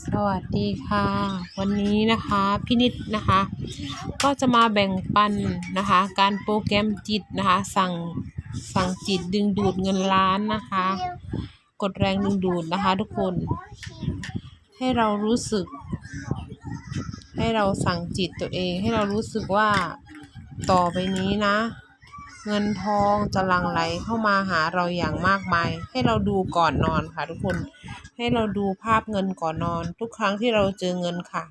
สวัสดีค่ะ วันนี้นะคะพี่นิดนะคะ ก็จะมาแบ่งปันนะคะ การโปรแกรมจิตนะคะ สั่งสั่งจิตดึงดูดเงินล้านนะคะ กดแรงดึงดูดนะคะทุกคน ให้เรารู้สึก ให้เราสั่งจิตตัวเอง ให้เรารู้สึกว่าต่อไปนี้นะ เงินทองจะหลั่งไหลเข้ามาหาเราอย่างมากมาย ให้เราดูก่อนนอนค่ะทุกคน ให้เราดูภาพเงินก่อนนอน ทุกครั้งที่เราเจอเงินค่ะ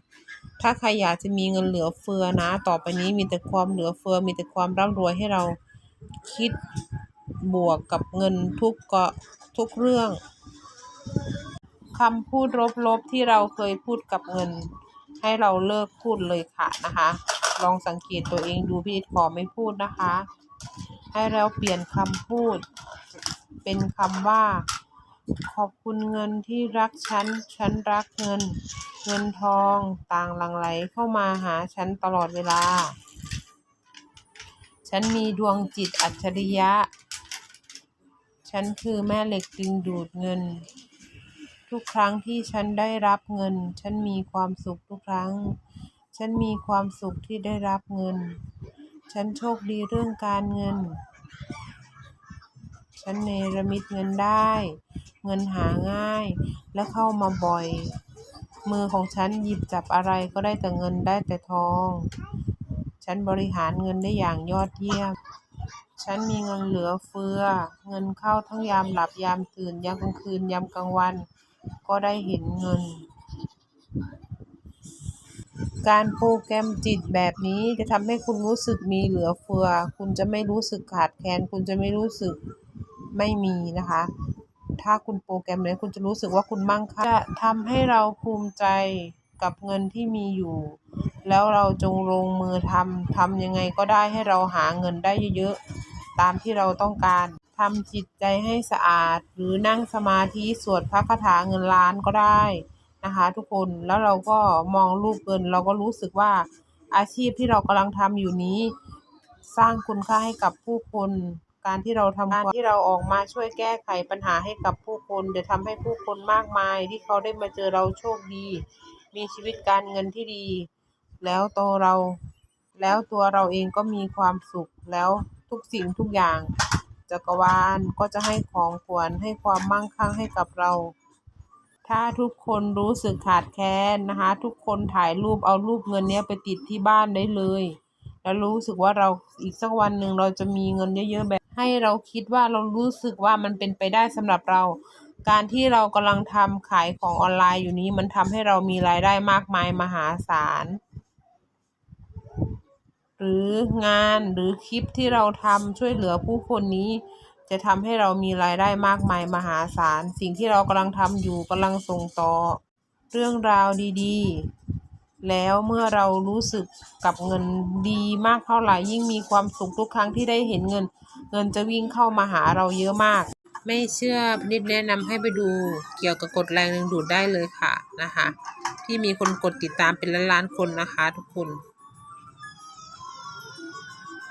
ถ้าใครอยากจะมีเงินเหลือเฟือนะ ต่อไปนี้มีแต่ความเหลือเฟือ มีแต่ความร่ำรวยให้เราคิดบวกกับเงินทุกเกาะทุกเรื่องคำพูดลบๆที่เราเคยพูดกับเงิน ให้เราเลิกพูดเลยค่ะนะคะ ลองสังเกตตัวเองดูพี่ขอไม่พูดนะคะ ให้เราเปลี่ยนคำพูด เป็นคำว่า ขอบคุณเงินที่รักฉัน ฉันรักเงิน เงินทองต่างหลั่งไหลเข้ามาหาฉันตลอดเวลา ฉันมีดวงจิตอัจฉริยะ ฉันคือแม่เหล็กดึงดูดเงิน ทุกครั้งที่ฉันได้รับเงิน ฉันมีความสุขทุกครั้ง ฉันมีความสุขที่ได้รับเงิน ฉันโชคดีเรื่องการเงิน ฉันเนรมิตเงินได้ เงินหาง่าย และเข้ามาบ่อย มือของฉันหยิบจับอะไรก็ได้แต่เงินได้แต่ทอง ฉันบริหารเงินได้อย่างยอดเยี่ยม ฉันมีเงินเหลือเฟือ เงินเข้าทั้งยามหลับยามตื่นยามกลางคืนยามกลางวัน ก็ได้เห็นเงิน การโปรแกรมจิตแบบนี้จะทำให้คุณรู้สึกมีเหลือเฟือ คุณจะไม่รู้สึกขาดแคลน คุณจะไม่รู้สึกไม่มีนะคะ ถ้าคุณโปรแกรมนี้คุณจะรู้สึกว่าคุณมั่งคั่งจะทำให้เราภูมิใจกับเงินที่มีอยู่ แล้วเราจงลงมือทำทำยังไงก็ได้ให้เราหาเงินได้เยอะๆ ตามที่เราต้องการทำจิตใจให้สะอาด หรือนั่งสมาธิสวดพระคาถาเงินล้านก็ได้ นะคะ ทุกคนแล้วเราก็มองรูปเงิน เราก็รู้สึกว่าอาชีพที่เรากำลังทำอยู่นี้ สร้างคุณค่าให้กับผู้คนการที่เราทำการที่เราออกมาช่วยแก้ไขปัญหาให้กับผู้คนจะทำให้ผู้คนมากมาย ที่เขาได้มาเจอเราโชคดี มีชีวิตการเงินที่ดี แล้วตัวเรา แล้วตัวเราเองก็มีความสุขแล้วทุกสิ่งทุกอย่างจักรวาลก็จะให้ของขวัญให้ความมั่งคั่งให้กับเรา ถ้าทุกคนรู้สึกขาดแคลนนะคะ ทุกคนถ่ายรูปเอารูปเงินเนี้ยไปติดที่บ้านได้เลย แล้วรู้สึกว่าเราอีกสักวันหนึ่งเราจะมีเงินเยอะๆแบบให้เราคิดว่าเรารู้สึกว่ามันเป็นไปได้สำหรับเรา การที่เรากำลังทำขายของออนไลน์อยู่นี้มันทำให้เรามีรายได้มากมายมหาศาลหรืองานหรือคลิปที่เราทำช่วยเหลือผู้คนนี้ จะทำให้เรามีรายได้มากมายมหาศาล สิ่งที่เรากำลังทำอยู่กำลังส่งต่อ เรื่องราวดีๆ แล้วเมื่อเรารู้สึกกับเงินดีมากเท่าไหร่ยิ่งมีความสุขทุกครั้งที่ได้เห็นเงิน เงินจะวิ่งเข้ามาหาเราเยอะมาก ไม่เชื่อพนิดแนะนำให้ไปดูเกี่ยวกับกฎแรงดึงดูดได้เลยค่ะนะคะ ที่มีคนกดติดตามเป็นล้านๆคนนะคะ ทุกคน